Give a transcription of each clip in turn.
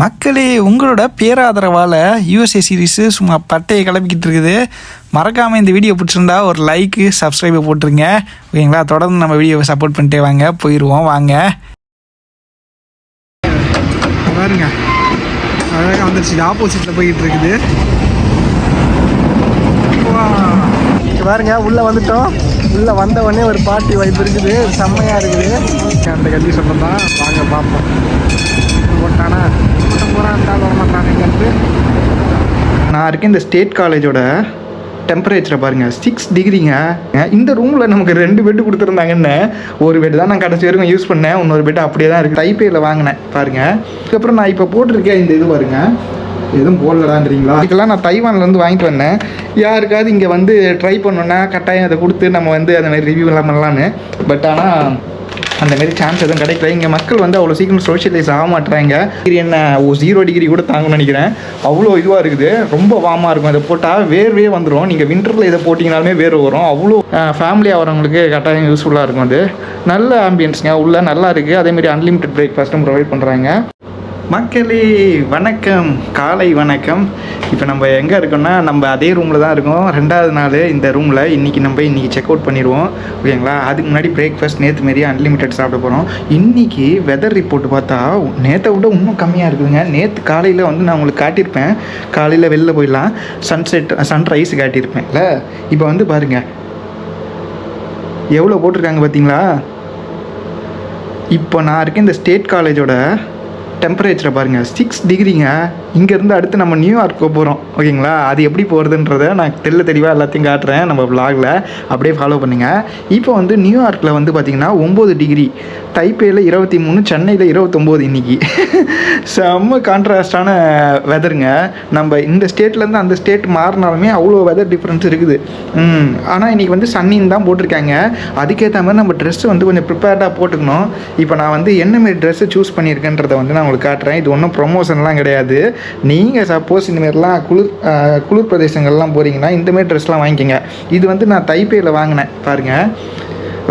மக்களே உங்களோட பேராதரவால் USA series சும்மா பட்டையை கிளப்பிக்கிட்டு இருக்குது. மறக்காமல் இந்த வீடியோ பிடிச்சிருந்தா ஒரு லைக்கு சப்ஸ்கிரைபை போட்டுருங்க. ஓகேங்களா? தொடர்ந்து நம்ம வீடியோவை சப்போர்ட் பண்ணிட்டே வாங்க. போயிடுவோம் வாங்க. பாருங்க. அழகாக வந்துருச்சு. ஆப்போசிட்டில் போய்கிட்டு இருக்குது. இங்க பாருங்க. உள்ளே வந்துட்டோம். உள்ளே வந்த உடனே ஒரு பார்ட்டி வைப் இருக்குது. செம்மையாக இருக்குது. அந்த கல்வி சொன்னதா வாங்க பார்ப்போம். போட்டானா? கூட்டம் பூரா நான் இருக்கேன் இந்த ஸ்டேட் காலேஜோட டெம்பரேச்சரை பாருங்கள் சிக்ஸ் டிகிரிங்க இந்த ரூமில் நமக்கு ரெண்டு பெட்டு கொடுத்துருந்தாங்கன்னு ஒரு பெட் தான் நான் கடைசி வரைக்கும் யூஸ் பண்ணேன் இன்னொரு பெட் அப்படியே தான் இருக்குது டைப்பேயில் வாங்கினேன் பாருங்கள் அதுக்கப்புறம் நான் இப்போ போட்டிருக்கேன் இந்த இது பாருங்க. எதுவும் போடலடான்றீங்களா? இதுக்கெல்லாம் நான் தைவான்லேருந்து வாங்கிட்டு வந்தேன். யாருக்காவது இங்கே வந்து ட்ரை பண்ணோன்னா கட்டாயம் அதை கொடுத்து நம்ம வந்து அந்த மாதிரி ரிவ்யூ எல்லாம் பண்ணலான்னு பட் ஆனால் அந்த மாதிரி சான்ஸ் எதுவும் கிடைக்கல. இங்கே மக்கள் வந்து அவ்வளோ சீக்கிரம் சோஷியலைஸ் ஆக மாட்டாங்க டிகிரி என்ன ஒரு ஜீரோ டிகிரி கூட தாங்கன்னு நினைக்கிறேன். அவ்வளோ இதுவாக இருக்குது. ரொம்ப வாமாக இருக்கும். இதை போட்டால் வேர்வே வந்துடும் நீங்கள் வின்டரில் இதை போட்டிங்கனாலுமே வேர்வை வரும். அவ்வளோ ஃபேமிலியாக வரவங்களுக்கு கரெக்டாக யூஸ்ஃபுல்லாக இருக்கும் அது. நல்ல ஆம்பியன்ஸுங்க உள்ளே நல்லா இருக்குது அதேமாரி அன்லிமிட்டட் பிரேக்ஃபாஸ்ட்டும் ப்ரொவைட் பண்ணுறாங்க மக்களே வணக்கம். காலை வணக்கம். இப்போ நம்ம எங்கே இருக்கோம்னா நம்ம அதே ரூமில் தான் இருக்கோம். ரெண்டாவது நாள் இந்த ரூமில் இன்றைக்கி நம்ம இன்றைக்கி செக் அவுட் பண்ணிடுவோம் ஓகேங்களா அதுக்கு முன்னாடி பிரேக்ஃபாஸ்ட் நேற்று மாரி அன்லிமிட்டெட் சாப்பிட போகிறோம் இன்றைக்கி வெதர் ரிப்போர்ட் பார்த்தா நேற்றை விட இன்னும் கம்மியாக இருக்குதுங்க. நேற்று காலையில் வந்து நான் உங்களுக்கு காட்டியிருப்பேன். காலையில் வெளில போயிடலாம். சன்செட் சன்ரைஸ் காட்டியிருப்பேன்ல இப்போ வந்து பாருங்கள் எவ்வளோ போட்டிருக்காங்க பார்த்தீங்களா இப்போ நான் இருக்கேன் இந்த ஸ்டேட் காலேஜோட டெம்பரேச்சரை பாருங்கள் சிக்ஸ் டிகிரிங்க இங்கேருந்து அடுத்து நம்ம நியூயார்க் போக போகிறோம் ஓகேங்களா? அது எப்படி போகிறதுன்றத நான் தெல்ல தெளிவாக எல்லாத்தையும் காட்டுறேன் நம்ம vlogல. அப்படியே ஃபாலோ பண்ணுங்கள் இப்போ வந்து நியூயார்க்கில் வந்து பார்த்திங்கன்னா ஒம்பது டிகிரி தைப்பேயில் இருபத்தி மூணு சென்னையில் இருபத்தொம்போது இன்னைக்கு. செம்ம கான்ட்ராஸ்டான வெதருங்க நம்ம இந்த ஸ்டேட்லேருந்து அந்த ஸ்டேட் மாறினாலுமே அவ்வளோ வெதர் டிஃப்ரென்ஸ் இருக்குது. ம். ஆனால் இன்றைக்கி வந்து சன்னின்னு தான் போட்டிருக்காங்க. அதுக்கேற்ற மாதிரி நம்ம ட்ரெஸ்ஸு வந்து கொஞ்சம் ப்ரிப்பேர்டாக போட்டுக்கணும். இப்போ நான் வந்து என்ன மாரி ட்ரெஸ்ஸு சூஸ் பண்ணியிருக்கேன்றதை வந்து நான் உங்களுக்கு காட்டுறேன். இது ஒன்றும் ப்ரொமோஷன்லாம் கிடையாது. நீங்கள் சப்போஸ் இந்தமாரிலாம் குளிர் குளிர் பிரதேசங்கள்லாம் போகிறீங்கன்னா இந்தமாரி ட்ரெஸ்லாம் வாங்கிக்கோங்க. இது வந்து நான் தைப்பேயில் வாங்கினேன். பாருங்கள்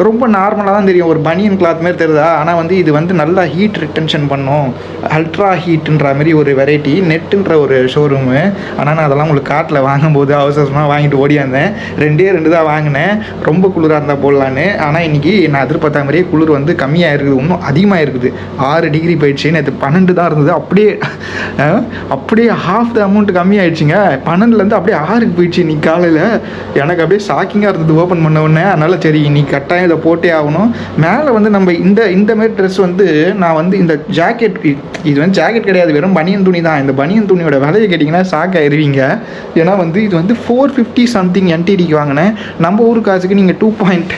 ரொம்ப நார்மலாக தான் தெரியும். ஒரு பனியன் கிளாத் மாதிரி தெரியுதா? ஆனால் வந்து இது வந்து நல்லா ஹீட் ரிட்டென்ஷன் பண்ணும். அல்ட்ரா ஹீட்டுன்ற மாதிரி ஒரு வெரைட்டி நெட்டுன்ற ஒரு ஷோரூமு ஆனால் நான் அதெல்லாம் உங்களுக்கு காட்டில் வாங்கும்போது அவசரமாக வாங்கிட்டு ஓடியாந்தேன் ரெண்டே ரெண்டு தான் வாங்கினேன். ரொம்ப குளிராக இருந்தால் போடலான்னு. ஆனால் இன்றைக்கி நான் எதிர்பார்த்த மாதிரியே குளிர் வந்து கம்மியாக இருக்குது இன்னும் அதிகமாக இருக்குது ஆறு டிகிரி போயிடுச்சு நேற்று பன்னெண்டு தான் இருந்தது. அப்படியே அப்படியே ஹாஃப் த அமௌண்ட் கம்மியாயிடுச்சுங்க. பன்னெண்டுலேருந்து அப்படியே ஆறுக்கு போயிடுச்சு இன்னைக்கு காலையில். எனக்கு அப்படியே ஷாக்கிங்காக இருந்தது ஓப்பன் பண்ண உடனே. அதனால் சரி இன்னைக்கு கட்டாயம் இதை போட்டே ஆகணும். மேலே வந்து நம்ம இந்த இந்த மாதிரி ட்ரெஸ் வந்து நான் வந்து இந்த ஜாக்கெட் இது வந்து ஜாக்கெட் கிடையாது. வெறும் பனியன் துணி தான். இந்த பனியன் துணியோட விலையை கேட்டிங்கன்னா ஷாக் ஆயிருவீங்க. ஏன்னா வந்து இது வந்து ஃபோர் ஃபிஃப்டி சம்திங் என்டிடிக்கு வாங்கினேன். நம்ம ஊர் காசுக்கு நீங்கள் டூ பாயிண்ட்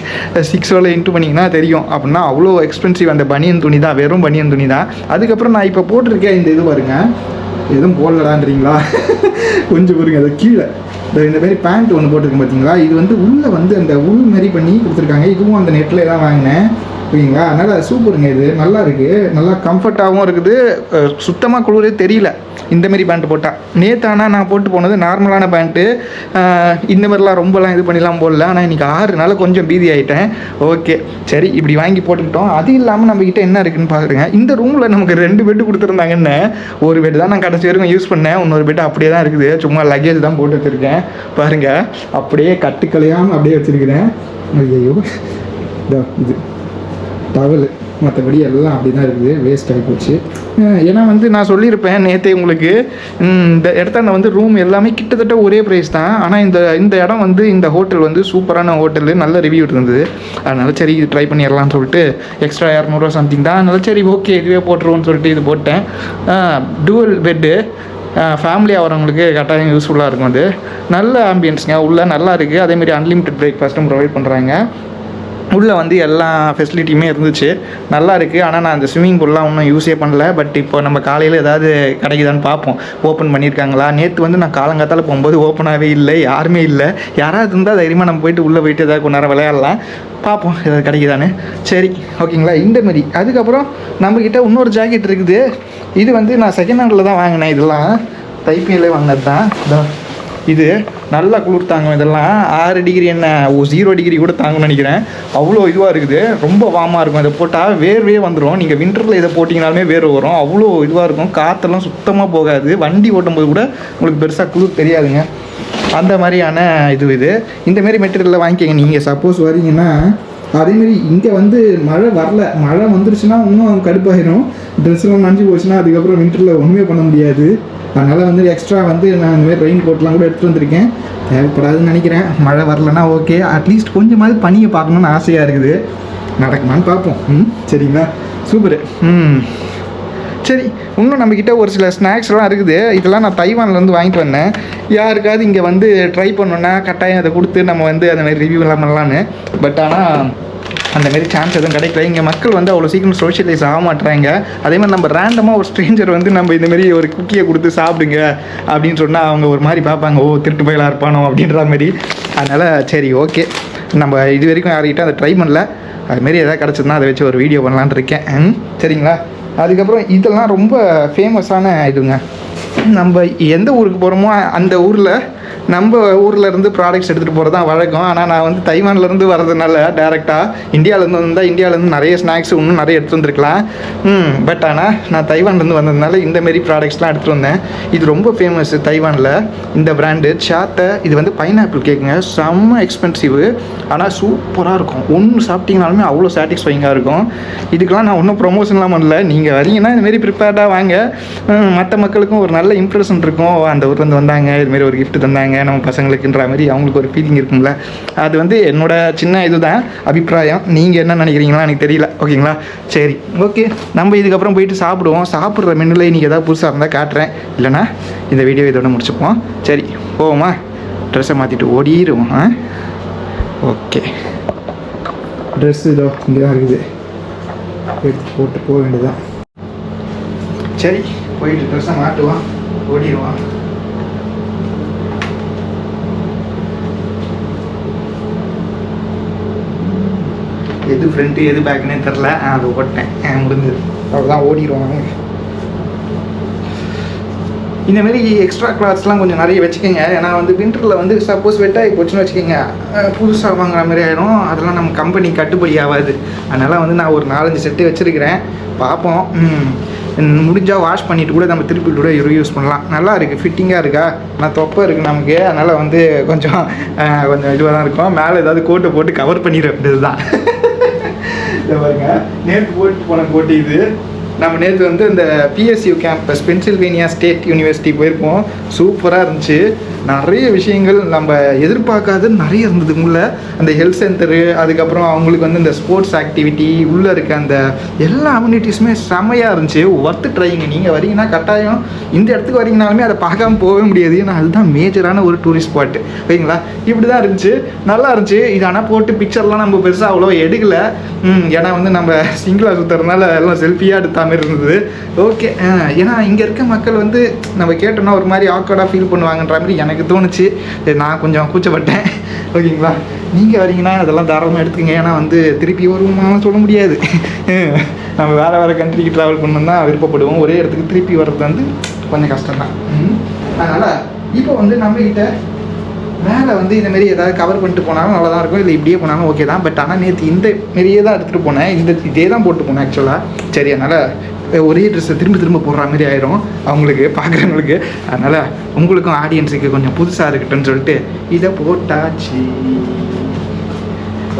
சிக்ஸ் சிக்ஸோட இன்ட்டு பண்ணிங்கன்னா தெரியும். அப்படின்னா அவ்வளோ எக்ஸ்பென்சிவ் அந்த பனியன் துணி தான். வெறும் பனியன் துணி தான். அதுக்கப்புறம் நான் இப்போ போட்டிருக்கேன் இந்த இது பாருங்க. எதுவும் போடலடான்றீங்களா? கொஞ்சம் பாருங்க அதை கீழே. இந்த இந்த மாதிரி பேண்ட் ஒன்று போட்டிருக்கேன் பார்த்தீங்களா இது வந்து உள்ளே வந்து அந்த உள் மாதிரி பண்ணி கொடுத்துருக்காங்க. இதுவும் அந்த நெட்டில் தான் வாங்கினேன். ஓகேங்களா அதனால் சூப்பருங்க இது. நல்லா இருக்குது நல்லா கம்ஃபர்ட்டாகவும் இருக்குது. சுத்தமாக குளிரே தெரியல. இந்தமாரி பேண்ட் போட்டால் நேற்று ஆனால் நான் போட்டு போனது நார்மலான பேண்ட்டு இந்த மாதிரிலாம் ரொம்பலாம் இது பண்ணிலாம் போடல. ஆனால் இன்றைக்கி ஆறு நாள் கொஞ்சம் பீதி ஆகிட்டேன் ஓகே. சரி இப்படி வாங்கி போட்டுக்கிட்டோம். அது இல்லாமல் நம்மக்கிட்ட என்ன இருக்குன்னு பார்க்குறேங்க இந்த ரூமில் நமக்கு ரெண்டு பெட்டு கொடுத்துருந்தாங்கன்னு ஒரு பெட் தான் நான் கடைசி வரைக்கும் யூஸ் பண்ணேன். இன்னொரு பெட் அப்படியே தான் இருக்குது. சும்மா லக்கேஜ் தான் போட்டு வச்சுருக்கேன். பாருங்கள் அப்படியே கட்டுக்கலையாமல் அப்படியே வச்சுருக்கிறேன். ஐயோ இதோ இது. டவலு மற்றபடி எல்லாம் அப்படி தான் இருக்குது. வேஸ்ட் ஆகி போச்சு. ஏன்னா வந்து நான் சொல்லியிருப்பேன் நேற்றே உங்களுக்கு. இந்த இந்த இடத்தாண்ட வந்து ரூம் எல்லாமே கிட்டத்தட்ட ஒரே ப்ரைஸ் தான். ஆனால் இந்த இந்த இடம் வந்து இந்த ஹோட்டல் வந்து சூப்பரான ஹோட்டலு நல்ல ரிவ்யூ இருந்தது. அதனால சரி இது ட்ரை பண்ணிடலாம்னு சொல்லிட்டு எக்ஸ்ட்ரா இரநூறுவா சம்திங் தான். அதனால சரி ஓகே இதுவே போட்டுருவோம்னு சொல்லிட்டு இது போட்டேன். டூவல் பெட்டு ஃபேமிலியாக வரவங்களுக்கு கட்டாயம் யூஸ்ஃபுல்லாக இருக்கும் அது. நல்ல ஆம்பியன்ஸுங்க உள்ளே நல்லா இருக்குது அதேமாரி அன்லிமிட்டெட் பிரேக்ஃபாஸ்ட்டும் ப்ரொவைட் பண்ணுறாங்க உள்ளே வந்து எல்லா ஃபெசிலிட்டியுமே இருந்துச்சு. நல்லா இருக்குது ஆனால் நான் அந்த ஸ்விம்மிங் பூல்லாம் ஒன்றும் யூஸே பண்ணல. பட் இப்போ நம்ம காலையில் ஏதாவது கிடைக்குதான்னு பார்ப்போம். ஓப்பன் பண்ணியிருக்காங்களா? நேற்று வந்து நான் காலங்காத்தால் போகும்போது ஓப்பனாகவே இல்லை. யாருமே இல்லை. யாராவது இருந்தால் தைரியமாக நம்ம போயிட்டு உள்ளே போயிட்டு ஏதாவது கொஞ்ச நேரம் விளையாடலாம். பார்ப்போம் ஏதாவது கிடைக்குதானு சரி ஓகேங்களா? இந்த மாதிரி அதுக்கப்புறம் நம்மக்கிட்ட இன்னொரு ஜாக்கெட் இருக்குது. இது வந்து நான் செகண்ட் ஹேண்டில் தான் வாங்கினேன். இதெல்லாம் தைப்பியில் வாங்கினது தான். இது நல்லா குளிர் தாங்கும் இதெல்லாம். ஆறு டிகிரி என்ன? ஜீரோ டிகிரி கூட தாங்கும்னு நினைக்கிறேன். அவ்வளோ இதுவாக இருக்குது. ரொம்ப வாமாக இருக்கும். இதை போட்டால் வேர்வே வந்துடும் நீங்கள் வின்டரில் இதை போட்டிங்கனாலுமே வேர்வை வரும். அவ்வளோ இதுவாக இருக்கும். காற்றெல்லாம் சுத்தமாக போகாது. வண்டி ஓட்டும்போது கூட உங்களுக்கு பெருசாக குளிர் தெரியாதுங்க. அந்த மாதிரியான இது இது. இந்தமாரி மெட்டீரியலில் வாங்கிக்கோங்க. நீங்கள் சப்போஸ் வரீங்கன்னா அதேமாரி இங்கே வந்து மழை வரல. மழை வந்துருச்சுன்னா இன்னும் கடுப்பாயிரும். ட்ரெஸ்லாம் நனைஞ்சு போச்சுன்னா அதுக்கப்புறம் வின்டரில் ஒன்றுமே பண்ண முடியாது. அதனால் வந்து எக்ஸ்ட்ரா வந்து நான் இந்தமாதிரி ரெயின் கோட்லாம் கூட எடுத்துகிட்டு வந்திருக்கேன். தேவைப்படாதுன்னு நினைக்கிறேன். மழை வரலன்னா ஓகே அட்லீஸ்ட் கொஞ்சமாவது பனியை பார்க்கணுன்னு ஆசையாக இருக்குது. நடக்குமான்னு பார்ப்போம். ம் சரிங்களா? சூப்பரு. ம். சரி இன்னும் நம்மக்கிட்ட ஒரு சில ஸ்நாக்ஸ்லாம் இருக்குது. இதெல்லாம் நான் தைவான்லேருந்து வாங்கிட்டு வந்தேன். யாருக்காவது இங்கே வந்து ட்ரை பண்ணோன்னா கட்டாயம் அதை கொடுத்து நம்ம வந்து அந்த மாதிரி ரிவ்யூ எல்லாம் பண்ணலான்னு பட் ஆனால் அந்த மாதிரி சான்ஸ் எதுவும் கிடைக்கல. இங்கே மக்கள் வந்து அவ்வளோ சீக்கிரம் சோஷியலைஸ் ஆக மாட்டுறாங்க அதே மாதிரி நம்ம ரேண்டமாக ஒரு ஸ்ட்ரேஞ்சர் வந்து நம்ம இந்த மாதிரி ஒரு குக்கியை கொடுத்து சாப்பிடுங்க அப்படின்னு சொன்னால் அவங்க ஒரு மாதிரி பார்ப்பாங்க. ஓ திருட்டு பயிலாக இருப்பானோ? அப்படின்ற மாதிரி. அதனால் சரி ஓகே நம்ம இது வரைக்கும் யார்கிட்ட அதை ட்ரை பண்ணல. அதுமாரி எதாவது கிடச்சதுன்னா அதை வச்சு ஒரு வீடியோ பண்ணலான்னு இருக்கேன். ம், சரிங்களா? அதுக்கப்புறம் இதெல்லாம் ரொம்ப ஃபேமஸான இதுங்க. நம்ம எந்த ஊருக்கு போகிறோமோ அந்த ஊரில் நம்ம ஊரில் இருந்து ப்ராடக்ட்ஸ் எடுத்துகிட்டு போகிறது தான் வழக்கம். ஆனால் நான் வந்து தைவான்லேருந்து வரதுனால டேரெக்டாக இந்தியாவிலேருந்து வந்தால் இந்தியாவிலேருந்து நிறைய ஸ்நாக்ஸ் இன்னும் நிறைய எடுத்து வந்திருக்கலாம். ம் பட் ஆனால் நான் தைவான்லேருந்து வந்ததுனால இந்த மாரி ப்ராடக்ட்ஸ்லாம் எடுத்துகிட்டு வந்தேன். இது ரொம்ப ஃபேமஸ் தைவானில். இந்த பிராண்டு சாத்தை இது வந்து பைனாப்பிள் கேக்குங்க செம்ம எக்ஸ்பென்சிவ் ஆனால் சூப்பராக இருக்கும். ஒன்று சாப்பிட்டீங்கனாலுமே அவ்வளோ சாட்டிஸ்ஃபைங்காக இருக்கும். இதுக்கெல்லாம் நான் ஒன்றும் ப்ரொமோஷன்லாம் பண்ணல. நீங்கள் வரீங்கன்னா இதுமாரி ப்ரிப்பேர்டாக வாங்க. மற்ற மக்களுக்கும் ஒரு நல்ல இம்ப்ரெஷன் இருக்கும். அந்த ஊர்லேருந்து வந்தாங்க. இதுமாரி ஒரு கிஃப்ட் தந்தாங்க. நம்ம பசங்களுக்குன்ற மாதிரி அவங்களுக்கு ஒரு ஃபீலிங் இருக்கும்ல. அது வந்து என்னோட சின்ன இதுதான் அபிப்பிராயம். நீங்கள் என்ன நினைக்கிறீங்களா எனக்கு தெரியல ஓகேங்களா? சரி ஓகே. நம்ம இதுக்கப்புறம் போயிட்டு சாப்பிடுவோம். சாப்பிட்ற மெனுல நீங்கள் ஏதாவது புதுசாக இருந்தால் காட்டுறேன். இல்லைனா இந்த வீடியோ இதோட முடிச்சுப்போம். சரி போவோமா? ட்ரெஸ்ஸை மாற்றிட்டு ஓடிடுவோம் ஆ? ஓகே. ட்ரெஸ் இதோ இங்கே தான் இருக்குது. எடுத்து போட்டு போக வேண்டியதான் சரி போயிட்டு ட்ரெஸ்ஸை மாட்டுவான் ஓடிடுவான் எது ஃப்ரண்ட்டு எது பேக்குன்னே தெரில அது ஓட்டேன். முடிஞ்சது. அவ்வளோதான் ஓடிடுவாங்க இந்த மாதிரி எக்ஸ்ட்ரா கிளாத்ஸ்லாம் கொஞ்சம் நிறைய வச்சுக்கோங்க. ஏன்னா வந்து வின்டரில் வந்து சப்போஸ் வெட்டாகி போச்சுன்னு வச்சுக்கோங்க. புதுசாக வாங்குற மாதிரி ஆயிடும் அதெல்லாம் நம்ம கம்பெனி கட்டுப்படி ஆகாது. அதனால் வந்து நான் ஒரு நாலஞ்சு செட்டு வச்சுருக்கிறேன். பார்ப்போம். ம், முடிஞ்சா வாஷ் பண்ணிட்டு கூட நம்ம திருப்பி கூட யூஸ் பண்ணலாம். நல்லா இருக்குது ஃபிட்டிங்காக இருக்கா? நான் தொப்பை இருக்குது நமக்கு. அதனால் வந்து கொஞ்சம் கொஞ்சம் இதுவாக தான் இருக்கும். மேலே ஏதாவது கோட்டை போட்டு கவர் பண்ணிட வேண்டியது தான் இதை பாருங்க. நேற்று போட்டு போன போட்டி இது. நம்ம நேற்று வந்து இந்த PSU campus Pennsylvania state university போயிருப்போம் சூப்பராக இருந்துச்சு. நிறைய விஷயங்கள் நம்ம எதிர்பார்க்காத நிறைய இருந்தது. உள்ள அந்த ஹெல்த் சென்டரு அதுக்கப்புறம் அவங்களுக்கு வந்து இந்த ஸ்போர்ட்ஸ் ஆக்டிவிட்டி உள்ளே இருக்க அந்த எல்லா அம்யூனிட்டிஸுமே செம்மையாக இருந்துச்சு. ஒர்த்து ட்ரைங்க நீங்கள் வரீங்கன்னா கட்டாயம் இந்த இடத்துக்கு வரீங்கனாலுமே அதை பார்க்காம போகவே முடியாது. ஏன்னா அதுதான் மேஜரான ஒரு டூரிஸ்ட் ஸ்பாட்டு ஓகேங்களா? இப்படி தான் இருந்துச்சு. நல்லா இருந்துச்சு. இது ஆனால் போட்டு பிக்சர்லாம் நம்ம பெருசாக அவ்வளோ எடுக்கலை. ஏன்னா வந்து நம்ம சிங்கிளாக சுற்றுறதுனால எல்லாம் செல்ஃபியாக எடுத்த மாதிரி இருந்தது. ஓகே ஏன்னா இங்கே இருக்க மக்கள் வந்து நம்ம கேட்டோம்னா ஒரு மாதிரி ஆக்வர்டாக ஃபீல் பண்ணுவாங்கன்ற மாதிரி எனக்கு தோணுச்சு. சரி, நான் கொஞ்சம் கூச்சப்பட்டேன். ஓகேங்களா? நீங்கள் வரீங்கன்னா அதெல்லாம் தாராளமாக எடுத்துக்கங்க. ஏன்னா வந்து திருப்பி வருவோம்னாலும் சொல்ல முடியாது. நம்ம வேறு வேறு கண்ட்ரிக்கு ட்ராவல் பண்ணணும் தான் விருப்பப்படுவோம். ஒரே இடத்துக்கு திருப்பி வர்றது வந்து கொஞ்சம் கஷ்டம் தான் அதனால் இப்போ வந்து நம்மக்கிட்ட மேலே வந்து இந்த மாரி ஏதாவது கவர் பண்ணிட்டு போனாலும் நல்லா தான் இருக்கும். இல்லை இப்படியே போனாலும் ஓகே தான். பட் ஆனால் நேற்று இந்த மாரியே தான் எடுத்துகிட்டு போனேன். இந்த இதே தான் போட்டு போனேன் ஆக்சுவலாக சரி அதனால் ஒரே ட்ரெஸ்ஸை திரும்ப திரும்ப போடுற மாதிரி ஆயிரும். அவங்களுக்கு பார்க்குறவங்களுக்கு அதனால் உங்களுக்கும் ஆடியன்ஸுக்கு கொஞ்சம் புதுசாக இருக்கட்டும்னு சொல்லிட்டு இதை போட்டாச்சு.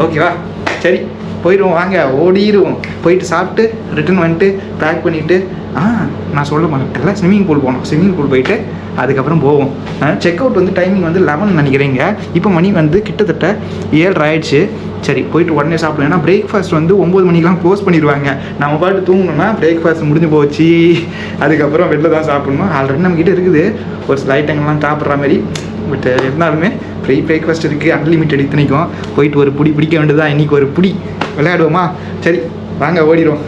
ஓகேவா சரி. போயிடுவோம் வாங்க ஓடிடுவோம் போயிட்டு சாப்பிட்டு ரிட்டன் வந்துட்டு பேக் பண்ணிவிட்டு ஆ நான் சொல்ல மாட்டேன்ல ஸ்விம்மிங் பூல் போனோம். ஸ்விம்மிங் பூல் போயிட்டு அதுக்கப்புறம் போவோம். செக் அவுட் வந்து டைமிங் வந்து லெவன் நினைக்கிறீங்க. இப்போ மணி வந்து கிட்டத்தட்ட ஏழரை ஆயிடுச்சு. சரி போயிட்டு உடனே சாப்பிடுவோம் ஏன்னா பிரேக்ஃபாஸ்ட் வந்து ஒம்பது மணிக்கெலாம் க்ளோஸ் பண்ணிடுவாங்க. நம்ம பாட்டு தூங்கணும்னா பிரேக்ஃபாஸ்ட் முடிஞ்சு போச்சு. அதுக்கப்புறம் வெளில தான் சாப்பிடணும். ஆல்ரெடி நம்மக்கிட்ட இருக்குது. ஒரு ஸ்லைட் டைம்லாம் சாப்பிட்ற மாதிரி. பட் uh, இருந்தாலுமே ஃப்ரீ பிரேக்ஃபாஸ்ட் இருக்குது அன்லிமிட்டெட் இத்தனைக்கும். போயிட்டு ஒரு பிடி பிடிக்க வேண்டியதான் இன்றைக்கி ஒரு பிடி. விளையாடுவோமா? சரி வாங்க ஓடிடுவோம்.